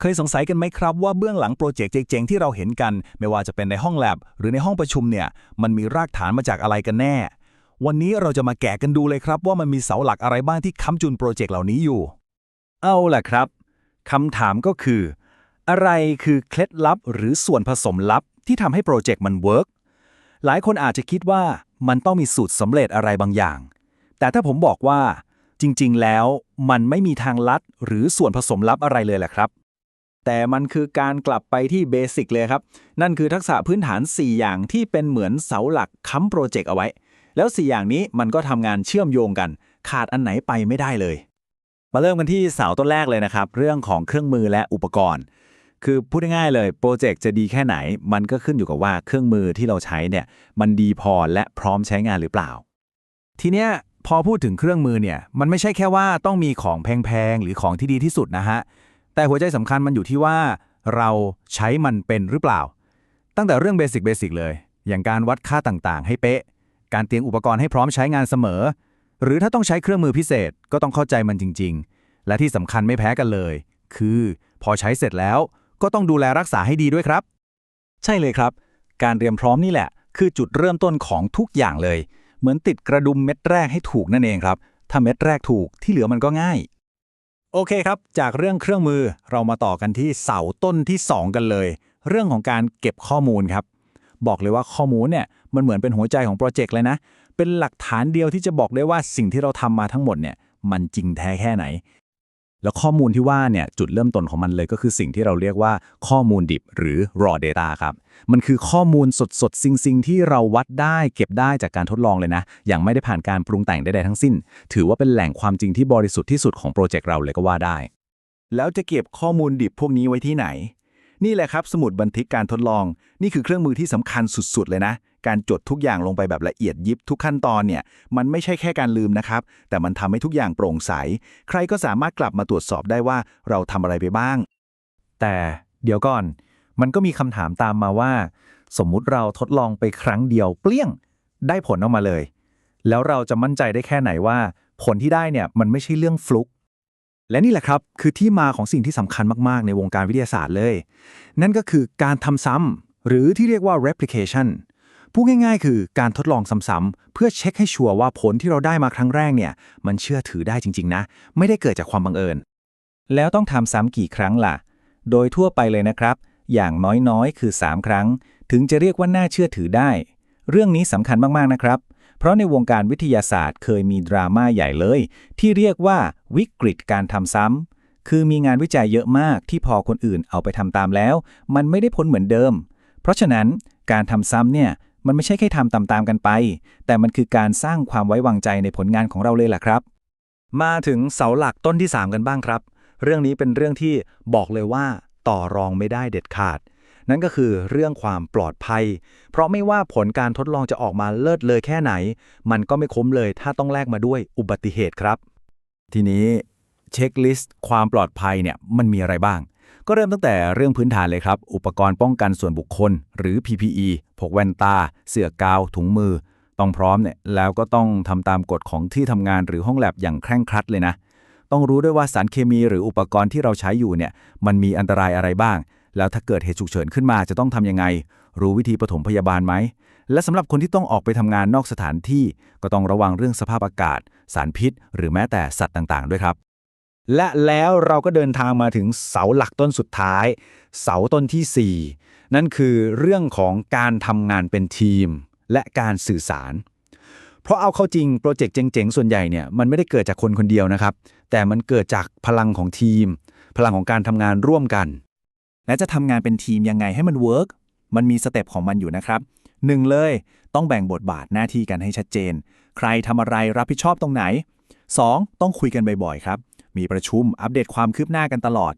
เคยสงสัยกันไหมครับว่าเบื้องหลังโปรเจกต์เจ๋งๆที่เราเห็นกัน ไม่ว่าจะเป็นในห้องแลบหรือในห้องประชุมเนี่ยมันมีรากฐานมาจากอะไรกันแน่ วันนี้เราจะมาแกะกันดูเลยครับ ว่ามันมีเสาหลักอะไรบ้างที่ค้ำจุนโปรเจกต์เหล่านี้อยู่ เอาล่ะครับคำถามก็คือ อะไรคือเคล็ดลับหรือส่วนผสมลับที่ทำให้โปรเจกต์มันเวิร์กหลายคนอาจจะคิดว่ามันต้องมีสูตรสำเร็จอะไรบางอย่าง แต่ถ้าผมบอกว่าจริง ๆ แล้วมันไม่มีทางลัดหรือส่วนผสมลับอะไรเลยแหละครับ แต่มันคือการกลับไปที่เบสิกเลยครับ นั่นคือทักษะพื้นฐาน 4 อย่างที่เป็นเหมือนเสาหลักค้ำโปรเจกต์เอาไว้ แล้ว 4 อย่างนี้มันก็ทำงานเชื่อมโยงกัน ขาดอันไหนไปไม่ได้เลย มาเริ่มกันที่เสาต้นแรกเลยนะครับ เรื่องของเครื่องมือและอุปกรณ์ คือพูดง่ายๆเลยโปรเจกต์จะดีแค่ไหน มันก็ขึ้นอยู่กับว่าเครื่องมือที่เราใช้เนี่ยมันดีพอและพร้อมใช้งานหรือเปล่า ทีเนี้ยพอพูดถึงเครื่องมือเนี่ยมันไม่ใช่แค่ว่าต้องมีของแพงๆหรือของที่ดีที่สุดนะฮะ แต่หัวใจสำคัญมันอยู่ที่ว่า เราใช้มันเป็นหรือเปล่า ตั้งแต่เรื่องเบสิกเบสิกเลย อย่างการวัดค่าต่างๆ ให้เป๊ะ การเตรียมอุปกรณ์ให้พร้อมใช้งานเสมอ หรือถ้าต้องใช้เครื่องมือพิเศษก็ต้องเข้าใจมันจริง ๆ และที่สำคัญไม่แพ้กันเลย คือ พอใช้เสร็จแล้วก็ต้องดูแลรักษาให้ดีด้วยครับ ใช่เลยครับ การเตรียมพร้อมนี่แหละ คือจุดเริ่มต้นของทุกอย่างเลย เหมือนติดกระดุมเม็ดแรกให้ถูกนั่นเองครับ ถ้าเม็ดแรกถูกที่เหลือมันก็ง่าย โอเคครับ จากเรื่องเครื่องมือเรามาต่อกันที่เสาต้นที่ 2 กันเลย เรื่องของการเก็บข้อมูลครับ บอกเลยว่าข้อมูลเนี่ยมันเหมือนเป็นหัวใจของโปรเจกต์เลยนะ เป็นหลักฐานเดียวที่จะบอกได้ว่าสิ่งที่เราทำมาทั้งหมดเนี่ยมันจริงแท้แค่ไหน แล้วข้อมูลที่ว่าเนี่ยจุดเริ่มต้นของมันเลยก็คือสิ่งที่เราเรียกว่าข้อมูลดิบหรือ raw data ครับ มันคือข้อมูลสดๆสิ่งๆ ที่เราวัดได้เก็บได้จากการทดลองเลยนะ อย่างไม่ได้ผ่านการปรุงแต่งใดๆทั้งสิ้น ถือว่าเป็นแหล่งความจริงที่บริสุทธิ์ที่สุดของโปรเจกต์เราเลยก็ว่าได้ แล้วจะเก็บข้อมูลดิบพวกนี้ไว้ที่ไหน นี่แหละครับสมุดบันทึกการทดลอง นี่คือเครื่องมือที่สำคัญสุด ๆ เลยนะ การจดทุกอย่างลงไปแบบละเอียดยิบทุกขั้นตอนเนี่ย มันไม่ใช่แค่การลืมนะครับ แต่มันทำให้ทุกอย่างโปร่งใส ใครก็สามารถกลับมาตรวจสอบได้ว่าเราทำอะไรไปบ้าง แต่เดี๋ยวก่อน มันก็มีคำถามตามมาว่า สมมุติเราทดลองไปครั้งเดียวเปลี่ยง ได้ผลออกมาเลย แล้วเราจะมั่นใจได้แค่ไหนว่า ผลที่ได้เนี่ยมันไม่ใช่เรื่องฟลุก และนี่แหละครับ คือที่มาของสิ่งที่สำคัญมาก ๆ ในวงการวิทยาศาสตร์เลย นั่นก็คือการทำซ้ำหรือที่เรียกว่า replication พูดง่ายๆ คือการทดลองซ้ำๆเพื่อเช็คให้ชัวร์ว่าผลที่เราได้มาครั้งแรกเนี่ย มันเชื่อถือได้จริง ๆ นะ ไม่ได้เกิดจากความบังเอิญ แล้วต้องทำซ้ำกี่ครั้งล่ะ โดยทั่วไปเลยนะครับ อย่างน้อยๆ คือ 3 ครั้ง ถึงจะเรียกว่าน่าเชื่อถือได้ เรื่องนี้สำคัญมากๆนะครับ เพราะในวงการวิทยาศาสตร์เคยมีดราม่าใหญ่เลย ที่เรียกว่าวิกฤตการทำซ้ำคือมีงานวิจัยเยอะมากที่พอคนอื่นเอาไปทำตามแล้ว มันไม่ได้ผลเหมือนเดิม เพราะฉะนั้นการทำซ้ำเนี่ยมันไม่ใช่แค่ทำตามๆกันไป แต่มันคือการสร้างความไว้วางใจในผลงานของเราเลยล่ะครับ มาถึงเสาหลักต้นที่ 3 กันบ้างครับ เรื่องนี้เป็นเรื่องที่บอกเลยว่าต่อรองไม่ได้เด็ดขาด นั่นก็คือเรื่องความปลอดภัย เพราะไม่ว่าผลการทดลองจะออกมาเลิศเลยแค่ไหน มันก็ไม่คุ้มเลยถ้าต้องแลกมาด้วยอุบัติเหตุครับ ทีนี้เช็คลิสต์ความปลอดภัยเนี่ยมันมีอะไรบ้าง ก็เริ่มตั้งแต่เรื่องพื้นฐานเลยครับ อุปกรณ์ป้องกันส่วนบุคคล หรือ PPE พกแว่นตา เสื้อกาว ถุงมือ ต้องพร้อมเนี่ยแล้วก็ต้องทำตามกฎของที่ทำงานหรือห้องแลบอย่างเคร่งครัดเลยนะต้องรู้ด้วยว่าสารเคมีหรืออุปกรณ์ที่เราใช้อยู่เนี่ยมันมีอันตรายอะไรบ้าง แล้วถ้าเกิดเหตุฉุกเฉินขึ้นมาจะต้องทำยังไง รู้วิธีปฐมพยาบาลไหม และสำหรับคนที่ต้องออกไปทำงานนอกสถานที่ ก็ต้องระวังเรื่องสภาพอากาศ สารพิษ หรือแม้แต่สัตว์ต่างๆ ด้วยครับ และแล้วเราก็เดินทางมาถึงเสาหลักต้นสุดท้าย เสาต้นทีสี่4 นั่นคือเรื่องของการทำงานเป็นทีม และการสื่อสาร เพราะเอาเข้าจริงโปรเจกต์เจ๋งๆ ส่วนใหญ่เนี่ยมันไม่ได้เกิดจากคนคนเดียวนะครับ แต่มันเกิดจากพลังของทีม พลังของการทำงานร่วมกัน และจะทำงานเป็นทีมยังไงให้มันเวิร์กมันมีสเต็ปของมันอยู่นะครับหนึ่งเลย ต้องแบ่งบทบาทหน้าที่กันให้ชัดเจน ใครทำอะไรรับผิดชอบตรงไหน 2. ต้องคุยกันบ่อยๆครับ มีประชุมอัปเดตความคืบหน้ากันตลอด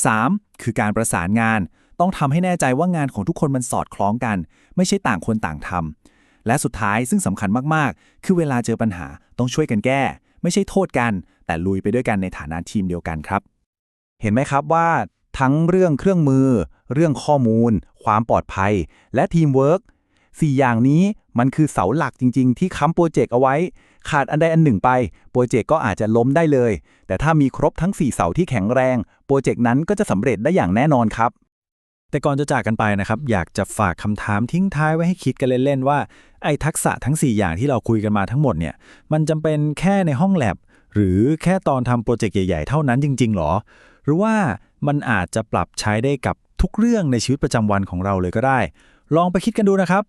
3. คือการประสานงาน ต้องทำให้แน่ใจว่างานของทุกคนมันสอดคล้องกัน ไม่ใช่ต่างคนต่างทำและสุดท้ายซึ่งสำคัญมากๆ คือเวลาเจอปัญหาต้องช่วยกันแก้ ไม่ใช่โทษกัน แต่ลุยไปด้วยกันในฐานะทีมเดียวกันครับ เห็นไหมครับว่า ทั้งเรื่องเครื่องมือ เรื่องข้อมูล ความปลอดภัย และทีมเวิร์กสี่อย่างนี้มันคือเสาหลักจริง ๆ ที่ค้ำโปรเจกต์เอาไว้ ขาดอันใดอันหนึ่งไป โปรเจกต์ก็อาจจะล้มได้เลย แต่ถ้ามีครบทั้ง 4 เสาที่แข็งแรง โปรเจกต์นั้นก็จะสำเร็จได้อย่างแน่นอนครับ แต่ก่อนจะจากกันไปนะครับ อยากจะฝากคำถามทิ้งท้ายไว้ให้คิดกันเล่นๆว่าไอ้ทักษะทั้ง 4 อย่างที่เราคุยกันมาทั้งหมดเนี่ยมันจำเป็นแค่ในห้องแลบหรือแค่ตอนทำโปรเจกต์ใหญ่ๆ เท่านั้นจริงๆหรอ หรือว่า มันอาจจะปรับใช้ได้กับทุกเรื่องในชีวิตประจำวันของเราเลยก็ได้ ลองไปคิดกันดูนะครับ